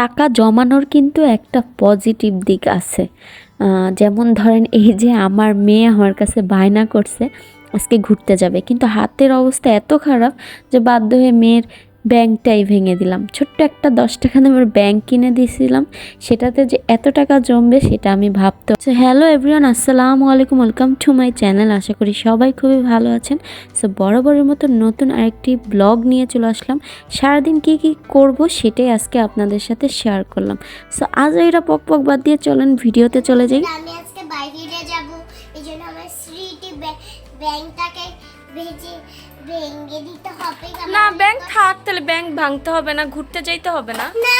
টাকা জমানোর কিন্তু একটা পজিটিভ দিক আছে। যেমন ধরেন এই যে আমার মেয়ে আমার কাছে বায়না করছে, আজকে ঘুরতে যাবে। কিন্তু হাতের অবস্থা এত খারাপ যে বাধ্য হয়ে মেয়ের ব্যাংকটাই ভেঙে দিলাম। ছোট্ট একটা দশ টাকা দামের ব্যাংক কিনে দিয়েছিলাম। সেটাতে যে এত টাকা জমবে সেটা আমি ভাবতো সো হ্যালো এভরিওয়ান আসসালামু আলাইকুম ওয়েলকাম টু মাই চ্যানেল আশা করি সবাই খুবই ভালো আছেন। সো বরাবরের মতো নতুন আরেকটি ব্লগ নিয়ে চলে আসলাম। সারাদিন কি কি করব সেটাই আজকে আপনাদের সাথে শেয়ার করলাম। সো আজ এটা পক পক বাদ দিয়ে চলেন, ভিডিওতে চলে যাই। আমি আজকে বাইরে যাব। এই জন্য আমার স্মৃতি ব্যাংকটাকে ভেজে ভেঙে দিতে হবে না ব্যাংক থাক তাহলে ব্যাংক ভাঙতে হবে না ঘুরতে যাইতে হবে না। না।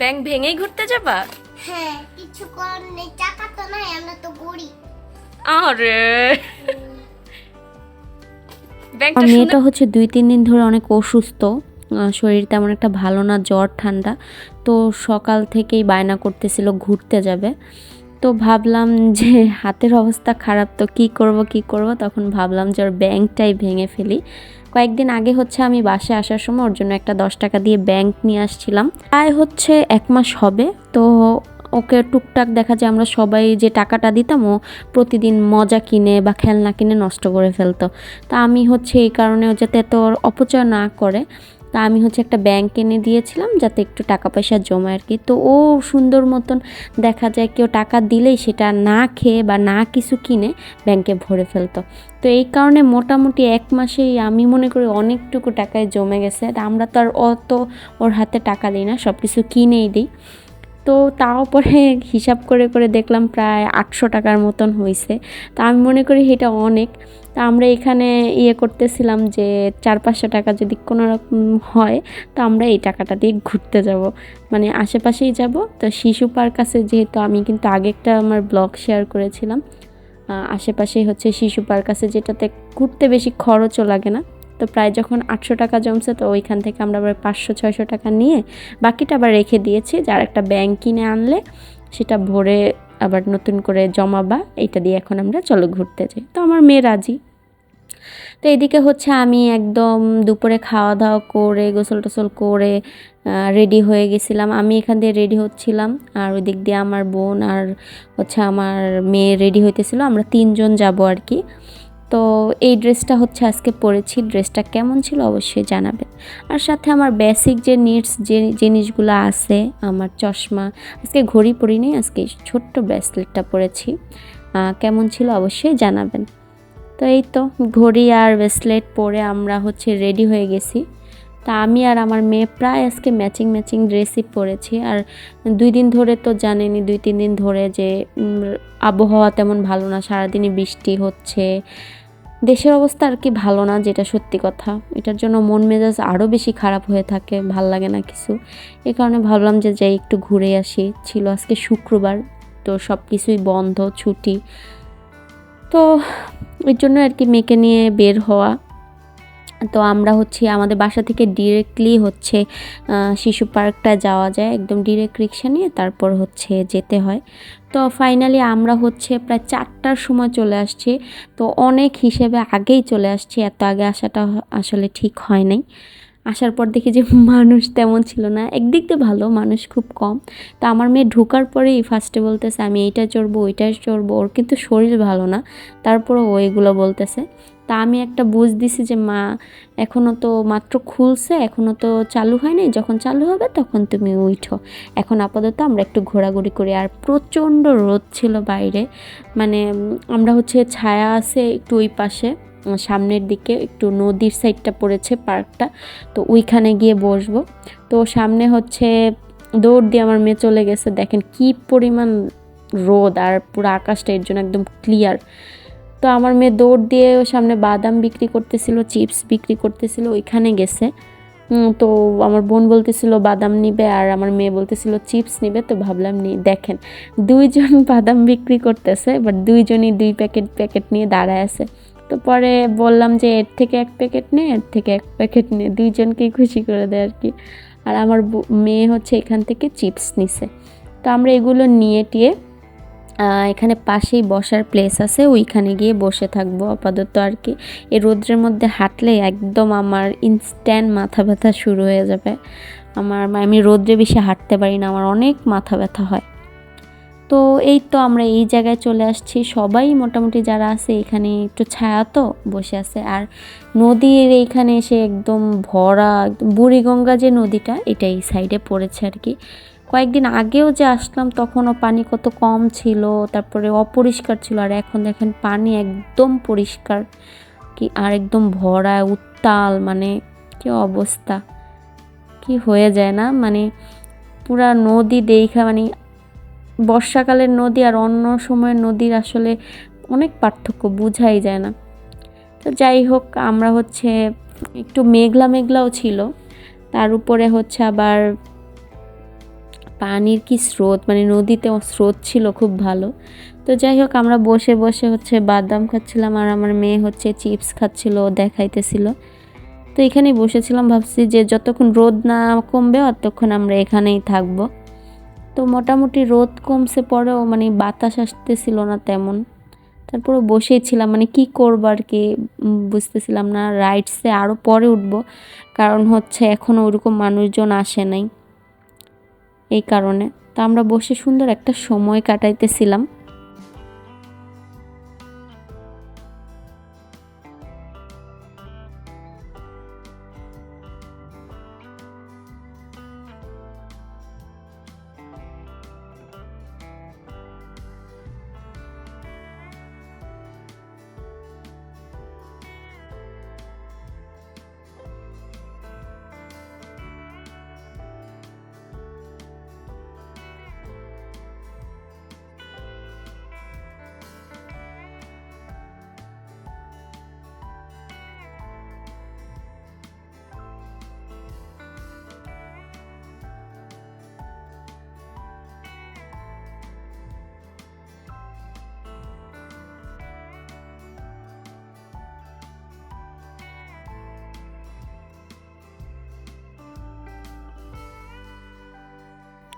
ব্যাংক ভেঙেই ঘুরতে যাবা? হ্যাঁ কিছু কর নেই টাকা তো নাই আমরা তো গরিব। আরে। ব্যাংকটা আমার শুনে মেয়েটা হচ্ছে দুই তিন দিন ধরে অনেক অসুস্থ শরীর তেমন একটা ভালো না জ্বর ঠান্ডা। তো সকাল থেকেই বায়না করতেছিল ঘুরতে যাবে। তো ভাবলাম যে হাতের অবস্থা খারাপ, তো কি করব কি করব? তখন ভাবলাম যে ওর ব্যাংকটাই ভেঙে ফেলি। কয়েকদিন আগে হচ্ছে আমি বাসে আসার সময় ওর জন্য একটা দশ টাকা দিয়ে ব্যাংক নিয়ে আসছিলাম। প্রায় হচ্ছে এক মাস হবে, তো ওকে টুকটাক দেখা যায় আমরা সবাই যে টাকাটা দিতাম ও প্রতিদিন মজা কিনে বা খেলনা কিনে নষ্ট করে ফেলতো। তা আমি হচ্ছে এই কারণে যাতে এত অপচয় না করে তা আমি হচ্ছে একটা ব্যাংক এনে দিয়েছিলাম যাতে একটু টাকা পয়সা জমা আর কি। তো ও সুন্দর মতন দেখা যায় কেউ টাকা দিলেই সেটা না খেয়ে বা না কিছু কিনে ব্যাংকে ভরে ফেলতো। তো এই কারণে মোটামুটি এক মাসেই আমি মনে করি অনেকটুকু টাকায় জমে গেছে। আমরা তো আর অত ওর হাতে টাকা দিই না সব কিছু কিনেই দিই। তো তাও পরে হিসাব করে করে দেখলাম প্রায় আটশো টাকার মতন হয়েছে তা আমি মনে করি এটা অনেক। তা আমরা এখানে ইয়ে করতেছিলাম যে চার পাঁচশো টাকা যদি কোনো রকম হয়, তো আমরা এই টাকাটা দিয়ে ঘুরতে যাব। মানে আশেপাশেই যাব। তো শিশু পার্ক আছে যেহেতু আমি কিন্তু আগে একটা আমার ব্লগ শেয়ার করেছিলাম। আশেপাশেই হচ্ছে শিশু পার্ক আছে যেটাতে ঘুরতে বেশি খরচও লাগে না। তো প্রায় যখন আটশো টাকা জমছে, তো ওইখান থেকে আমরা আবার পাঁচশো, ছয়শো টাকা নিয়ে বাকিটা আবার রেখে দিয়েছি। যার একটা ব্যাংক কিনে আনলে সেটা ভরে আবার নতুন করে জমাবা, এইটা দিয়ে এখন আমরা চলো ঘুরতে যাই। তো আমার মেয়ে রাজি। তো এদিকে হচ্ছে আমি একদম দুপুরে খাওয়া দাওয়া করে গোসল টোসল করে রেডি হয়ে গেছিলাম। আমি এখান দিয়ে রেডি হচ্ছিলাম আর ওই দিক দিয়ে আমার বোন আর হচ্ছে আমার মেয়ে রেডি হইতেছিল। আমরা তিনজন যাব আর কি। তো এই ড্রেসটা হচ্ছে আজকে পরেছি। ড্রেসটা কেমন ছিল অবশ্যই জানাবেন। আর সাথে আমার বেসিক যে নিডস যে জিনিসগুলো আছে, আমার চশমা, আজকে ঘড়ি পরিনি, আজকে ছোট্ট ব্রেসলেটটা পরেছি। কেমন ছিল অবশ্যই জানাবেন। তো এই তো, ঘড়ি আর ব্রেসলেট পরে আমরা হচ্ছে রেডি হয়ে গেছি। তা আমি আর আমার মেয়ে প্রায় আজকে ম্যাচিং ম্যাচিং ড্রেসই পরেছি। আর দুই দিন ধরে তো জানেনি দুই, তিন দিন ধরে যে আবহাওয়া তেমন ভালো না, সারাদিনই বৃষ্টি হচ্ছে। দেশের অবস্থা আর কি ভালো না, যেটা সত্যি কথা। এটার জন্য মন মেজাজ আরও বেশি খারাপ হয়ে থাকে, ভালো লাগে না কিছু। এই কারণে ভাবলাম যে যাই একটু ঘুরে আসি। ছিল আজকে শুক্রবার, তো সব কিছুই বন্ধ, ছুটি। তো ওই জন্য আর কি মেয়েকে নিয়ে বের হওয়া। তো আমরা হচ্ছে, আমাদের বাসা থেকে ডিরেক্টলি হচ্ছে শিশু পার্কটা যাওয়া যায়। একদম ডিরেক্ট রিক্সা নিয়ে তারপর হচ্ছে যেতে হয়। তো ফাইনালি আমরা হচ্ছে প্রায় চারটার সময় চলে আসছি। তো অনেক হিসেবে আগেই চলে আসছি, এত আগে আসাটা আসলে ঠিক হয় নাই। আসার পর দেখি যে মানুষ তেমন ছিল না। একদিক দিয়ে ভালো, মানুষ খুব কম। তো আমার মেয়ে ঢোকার পরেই ফার্স্টে বলতেছে, আমি এইটা চড়বো ওইটাই চড়বো। ওর কিন্তু শরীর ভালো না। তারপরও ও এগুলো বলতেছে। তা আমি একটা বুঝ দিছি যে, মা এখনও তো মাত্র খুলছে এখনও তো চালু হয় নাই। যখন চালু হবে, তখন তুমি উঠো। এখন আপাতত আমরা একটু ঘোরাঘুরি করি। আর প্রচণ্ড রোদ ছিল বাইরে। মানে আমরা হচ্ছে ছায়া আছে একটু ওই পাশে। সামনের দিকে একটু নদীর সাইডটা পড়েছে পার্কটা, তো ওইখানে গিয়ে বসবো। তো সামনে হচ্ছে দৌড় দিয়ে আমার মেয়ে চলে গেছে। দেখেন কি পরিমাণ রোদ আর পুরো আকাশটা এর জন্য একদম ক্লিয়ার তো আমার মেয়ে দৌড় দিয়ে সামনে বাদাম বিক্রি করতেছিল চিপস বিক্রি করতেছিল, ওইখানে গেছে। তো আমার বোন বলতেছিল, বাদাম নিবে? আর আমার মেয়ে বলতেছিল চিপস নিবে? তো ভাবলাম নি, দেখেন দুইজন বাদাম বিক্রি করতেছে বাট দুইজনই দুই প্যাকেট প্যাকেট নিয়ে দাঁড়ায় আছে। তো পরে বললাম যে এর থেকে এক প্যাকেট নে, এর থেকে এক প্যাকেট নে। দুইজনকেই খুশি করে দেয় আর কি আর আমার মেয়ে হচ্ছে এখান থেকে চিপস নিছে। তো আমরা এগুলো নিয়ে টিয়ে এখানে পাশেই বসার প্লেস আছে, ওইখানে গিয়ে বসে থাকব আপাতত আর কি এই রোদ্রের মধ্যে হাঁটলে একদম আমার ইনস্ট্যান্ট মাথা ব্যথা শুরু হয়ে যাবে। আমার, আমি রোদ্রে বেশি হাঁটতে পারি না, আমার অনেক মাথা ব্যথা হয়। তো এই তো আমরা এই জায়গায় চলে আসছি। সবাই মোটামুটি যারা আছে এখানে একটু ছায়া তো বসে আছে। আর নদীর এইখানে এসে একদম ভরা বুড়িগঙ্গা যে নদীটা এটা এই সাইডে পড়েছে আর কি। কয়েকদিন আগেও যে আসলাম, তখনও পানি কত কম ছিল, তারপরে অপরিষ্কার ছিল। আর এখন দেখেন পানি একদম পরিষ্কার কি, আর একদম ভরা, উত্তাল মানে কি অবস্থা? কি হয়ে যায় না? মানে পুরা নদী দেখা মানে বর্ষাকালের নদী আর অন্য সময়ের নদীর আসলে অনেক পার্থক্য, বোঝাই যায় না। তো যাই হোক, আমরা হচ্ছে একটু মেঘলা মেঘলাও ছিল। তার উপরে হচ্ছে আবার পানির কি স্রোত মানে নদীতে স্রোত ছিল খুব ভালো। তো যাই হোক, আমরা বসে বসে হচ্ছে বাদাম খাচ্ছিলাম আর আমার মেয়ে হচ্ছে চিপস খাচ্ছিল দেখাইতেছিল। তো এখানেই বসেছিলাম, ভাবছি যে যতক্ষণ রোদ না কমবে ততক্ষণ আমরা এখানেই থাকব। তো মোটামুটি রোদ কমছে পরেও মানে বাতাস আসতেছিল না তেমন। তারপরে বসেই ছিলাম মানে কি করব আর কি বুঝতেছিলাম না। রাইডসে আরও পরে উঠব, কারণ হচ্ছে এখনও ওরকম মানুষজন আসে নাই। এই কারণে। তো আমরা বসে সুন্দর একটা সময় কাটাইতেছিলাম।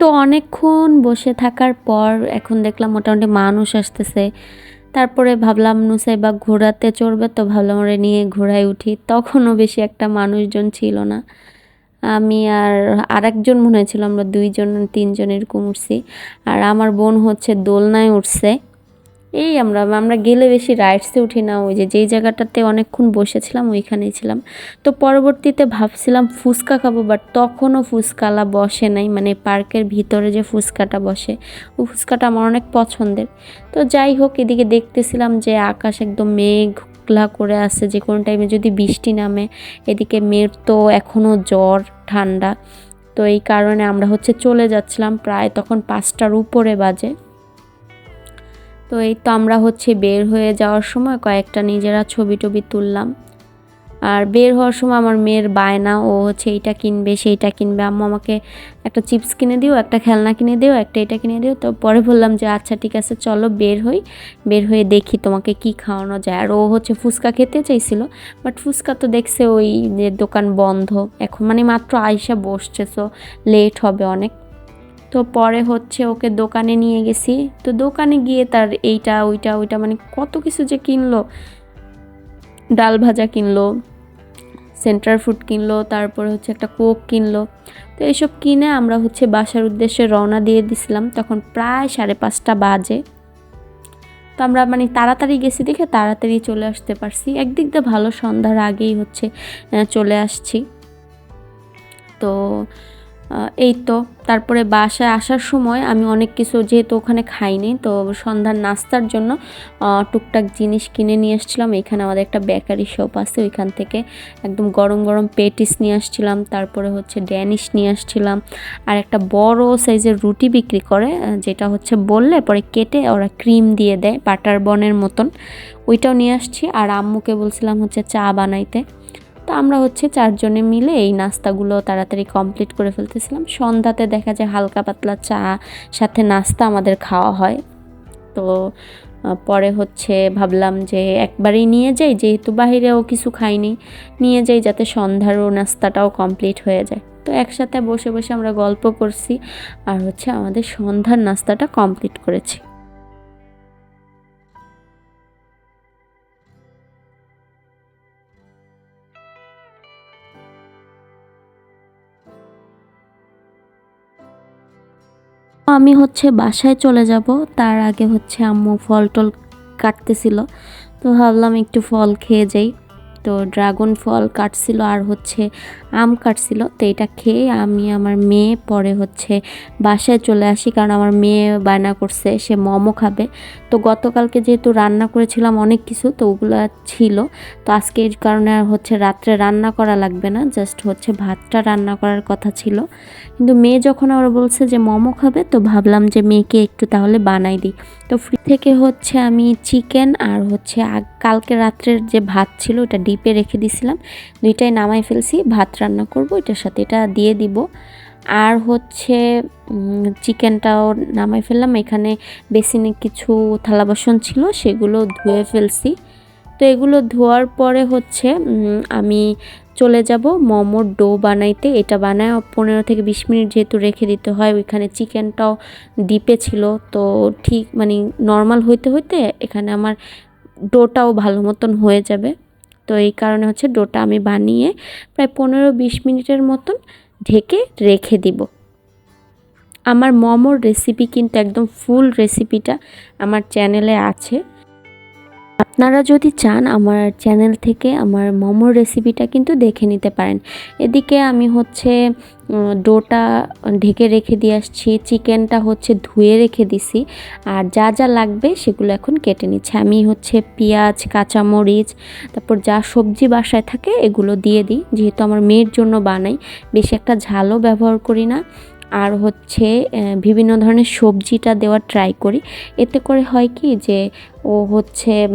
তো অনেকক্ষণ বসে থাকার পর এখন দেখলাম মোটামুটি মানুষ আসতেছে। তারপরে ভাবলাম নুসাইবা ঘোরাতে চড়বে? তো ভাবলাম, ওরে নিয়ে ঘোড়ায় উঠি। তখনও বেশি একটা মানুষজন ছিল না। আমি আর আরেকজন মনে হয়েছিল, আমরা দুইজন তিনজনের উঠছি। আর আমার বোন হচ্ছে দোলনায় উঠছে। এই আমরা আমরা গেলে বেশি রাইডসে উঠি না, ওই যে, যেই জায়গাটাতে অনেকক্ষণ বসেছিলাম, ওইখানেই ছিলাম। তো পরবর্তীতে ভাবছিলাম ফুচকা খাব বাট তখনও ফুচকালা বসে নাই মানে পার্কের ভিতরে যে ফুচকাটা বসে, ওই ফুচকাটা আমার অনেক পছন্দের। তো যাই হোক, এদিকে দেখতেছিলাম যে আকাশ একদম মেঘলা করে আছে, যে কোনো টাইমে যদি বৃষ্টি নামে, এদিকে মেয়ের তো এখনও জ্বর, ঠান্ডা। তো এই কারণে আমরা হচ্ছে চলে যাচ্ছিলাম, প্রায় তখন পাঁচটার উপরে বাজে। তো এই তো আমরা হচ্ছে বের হয়ে যাওয়ার সময় কয়েকটা নিজেরা ছবি টবি তুললাম। আর বের হওয়ার সময় আমার মেয়ের বায়না, ও হচ্ছে এইটা কিনবে, সেইটা কিনবে। আম্মু আমাকে একটা চিপস কিনে দিও, একটা খেলনা কিনে দিও, একটা এটা কিনে দিও। তো পরে বললাম যে আচ্ছা ঠিক আছে, চলো বের হই। বের হয়ে দেখি তোমাকে কি খাওয়ানো যায়। আর ও হচ্ছে ফুচকা খেতে চাইছিল, বাট ফুচকা তো দেখছে ওই যে দোকান বন্ধ। এখন মানে মাত্র আইসা বসছে, সো লেট হবে অনেক। তো পরে হচ্ছে ওকে দোকানে নিয়ে গেছি। তো দোকানে গিয়ে তার এইটা, ওইটা ওইটা মানে কত কিছু যে কিনলো। ডাল ভাজা কিনলো, সেন্টার ফুড কিনলো, তারপরে হচ্ছে একটা কোক কিনলো। তো এইসব কিনে আমরা হচ্ছে বাসার উদ্দেশ্যে রওনা দিয়ে দিছিলাম। তখন প্রায় সাড়ে পাঁচটা বাজে। তো আমরা মানে তাড়াতাড়ি গেছি দেখে তাড়াতাড়ি চলে আসতে পারছি। একদিক দিয়ে ভালো সন্ধ্যার আগেই হচ্ছে চলে আসছি। তো এই তো, তারপরে বাসায় আসার সময় আমি অনেক কিছু যেহেতু ওখানে খাইনি, তো সন্ধ্যার নাস্তার জন্য টুকটাক জিনিস কিনে নিয়ে এসেছিলাম এখানে আমাদের একটা বেকারি শপ আছে, ওইখান থেকে একদম গরম গরম পেটিস নিয়ে আসছিলাম, তারপরে হচ্ছে ড্যানিশ নিয়ে আসছিলাম, আর একটা বড় সাইজের রুটি বিক্রি করে যেটা হচ্ছে বললে পরে কেটে ওরা ক্রিম দিয়ে দেয়, বাটার বনের মতন, ওইটাও নিয়ে আসছি। আর আম্মুকে বলছিলাম হচ্ছে চা বানাইতে। তো আমরা হচ্ছে চারজনে মিলে এই নাস্তাগুলো তাড়াতাড়ি কমপ্লিট করে ফেলতেছিলাম। সন্ধ্যাতে দেখা যায় হালকা পাতলা চা, সাথে নাস্তা আমাদের খাওয়া হয়। তো পরে হচ্ছে ভাবলাম যে একবারেই নিয়ে যাই, যেহেতু বাহিরেও কিছু খাইনি, নিয়ে যাই যাতে সন্ধ্যারও নাস্তাটাও কমপ্লিট হয়ে যায়। তো একসাথে বসে বসে আমরা গল্প করছি, আর হচ্ছে আমাদের সন্ধ্যার নাস্তাটা কমপ্লিট করেছি। আমি হচ্ছে বাসায় চলে যাব। তার আগে হচ্ছে আম্মু ফল টল কাটতেছিল। তো ভাবলাম একটু ফল খেয়ে যাই। তো ড্রাগন ফল কাটছিল আর হচ্ছে আম কাটছিল। তো এটা খেয়ে আমি আমার মেয়ে পরে হচ্ছে বাসায় চলে আসি, কারণ আমার মেয়ে বায়না করছে, সে মোমো খাবে। তো গতকালকে যেহেতু রান্না করেছিলাম অনেক কিছু, তো ওগুলো ছিল। তো আজকে এর কারণে হচ্ছে রাত্রে রান্না করা লাগবে না, জাস্ট হচ্ছে ভাতটা রান্না করার কথা ছিল। কিন্তু মেয়ে যখন আবার বলছে যে মোমো খাবে, তো ভাবলাম যে মেয়েকে একটু তাহলে বানাই দিই। তো ফ্রি থেকে হচ্ছে আমি চিকেন আর হচ্ছে কালকে রাত্রের যে ভাত ছিল, ওটা ডিপে রেখে দিছিলাম। দুইটাই নামাই ফেলছি, ভাত রান্না করব, এটার সাথে এটা দিয়ে দিব। আর হচ্ছে চিকেনটাও নামাই ফেললাম। এখানে বেসিনে কিছু থালা বাসন ছিল, সেগুলো ধুয়ে ফেলছি। তো এগুলো ধোয়ার পরে হচ্ছে আমি চলে যাব মোমোর ডো বানাইতে। এটা বানায় পনেরো থেকে বিশ মিনিট যেহেতু রেখে দিতে হয়, ওইখানে চিকেনটাও ডিপে ছিল। তো ঠিক মানে নর্মাল হইতে হইতে এখানে আমার ডোটাও ভালো মতন হয়ে যাবে। তো এই কারণে হচ্ছে ডোটা আমি বানিয়ে প্রায় পনেরো বিশ মিনিটের মতন ঢেকে রেখে দিব। আমার মমোর রেসিপি কিন্তু একদম ফুল রেসিপিটা আমার চ্যানেলে আছে। আপনারা যদি চান আমার চ্যানেল থেকে আমার মোমোর রেসিপিটা কিন্তু দেখে নিতে পারেন। এদিকে আমি হচ্ছে ডোটা ঢেকে রেখে দিয়ে আসছি, চিকেনটা হচ্ছে ধুয়ে রেখে দিছি, আর যা যা লাগবে সেগুলো এখন কেটে নিচ্ছে। আমি হচ্ছে পেঁয়াজ, কাঁচামরিচ, তারপর যা সবজি বাসায় থাকে এগুলো দিয়ে দিই। যেহেতু আমার মেয়ের জন্য বানাই, বেশি একটা ঝালও ব্যবহার করি না। আর হচ্ছে বিভিন্ন ধরনের সবজিটা দেওয়ার ট্রাই করি। এতে করে হয় কি যে, ও হচ্ছে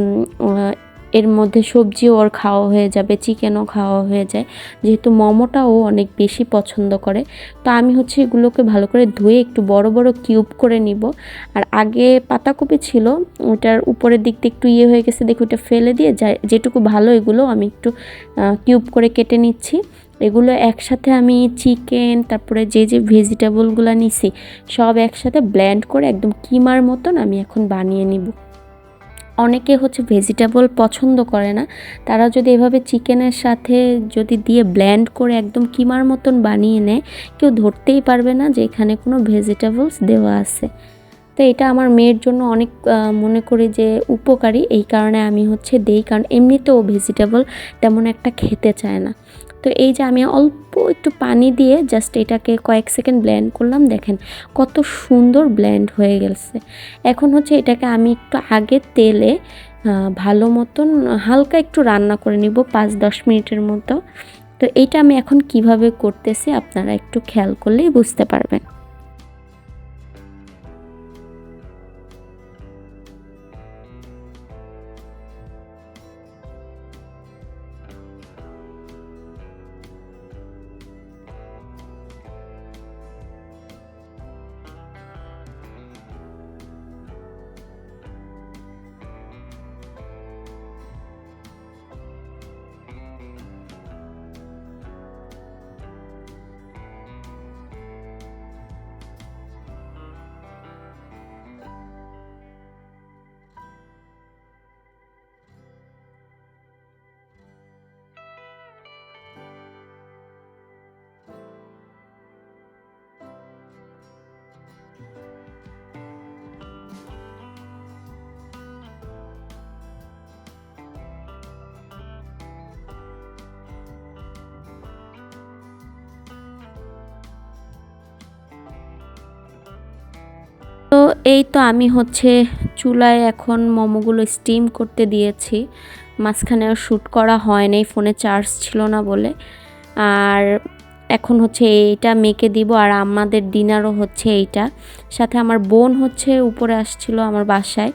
এর মধ্যে সবজিও ওর খাওয়া হয়ে যাবে চিকেনও খাওয়া হয়ে যায়। যেহেতু মোমোটা ও অনেক বেশি পছন্দ করে। তো আমি হচ্ছে এগুলোকে ভালো করে ধুয়ে একটু বড় বড় কিউব করে নিব। আর আগে পাতাকপি ছিল, ওটার উপরের দিক দিয়ে একটু ইয়ে হয়ে গেছে, দেখি ওটা ফেলে দিয়ে যা- যেটুকু ভালো এগুলো আমি একটু কিউব করে কেটে নিচ্ছি। এগুলো একসাথে আমি চিকেন, তারপরে যে যে ভেজিটেবলগুলো নিছি, সব একসাথে ব্ল্যান্ড করে একদম কিমার মতন আমি এখন বানিয়ে নিব। অনেকে হচ্ছে ভেজিটেবল পছন্দ করে না, তারা যদি এভাবে চিকেনের সাথে যদি দিয়ে ব্ল্যান্ড করে একদম কিমার মতন বানিয়ে নেয়, কেউ ধরতেই পারবে না যে এখানে কোনো ভেজিটেবলস দেওয়া আছে। তো এটা আমার মেয়ের জন্য অনেক মনে করি যে উপকারী, এই কারণে আমি হচ্ছে দেই, কারণ এমনিতেও ভেজিটেবল তেমন একটা খেতে চায় না। তো এই যে আমি অল্প একটু পানি দিয়ে জাস্ট এটাকে কয়েক সেকেন্ড ব্ল্যান্ড করলাম, দেখেন কত সুন্দর ব্ল্যান্ড হয়ে গেছে। এখন হচ্ছে এটাকে আমি একটু আগে তেলে ভালো মতন হালকা একটু রান্না করে নিব, পাঁচ দশ মিনিটের মতো। তো এইটা আমি এখন কীভাবে করতেছি আপনারা একটু খেয়াল করলেই বুঝতে পারবেন। তো এই তো আমি হচ্ছে চুলায় এখন মোমোগুলো স্টিম করতে দিয়েছি। মাঝখানে আর শ্যুট করা হয় নাই ফোনে চার্জ ছিল না বলে। আর এখন হচ্ছে এইটা মেখে দিব, আর আমাদের ডিনারও হচ্ছে এইটা। সাথে আমার বোন হচ্ছে উপরে আসছিল আমার বাসায়।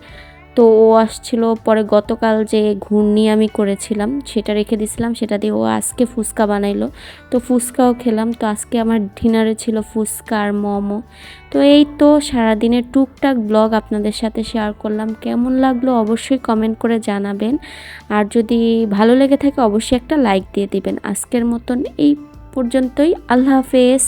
তো ও আসছিল পরে গতকাল যে ঘূর্ণি আমি করেছিলাম, সেটা রেখে দিয়েছিলাম সেটা দিয়ে ও আজকে ফুচকা বানাইলো। তো ফুচকাও খেলাম, তো আজকে আমার ডিনারে ছিল ফুচকা আর মোমো। তো এই তো সারাদিনের টুকটাক ব্লগ আপনাদের সাথে শেয়ার করলাম। কেমন লাগল অবশ্যই কমেন্ট করে জানাবেন। আর যদি ভালো লেগে থাকে, অবশ্যই একটা লাইক দিয়ে দিবেন। আজকের মতন এই পর্যন্তই। আল্লাহ হাফেজ।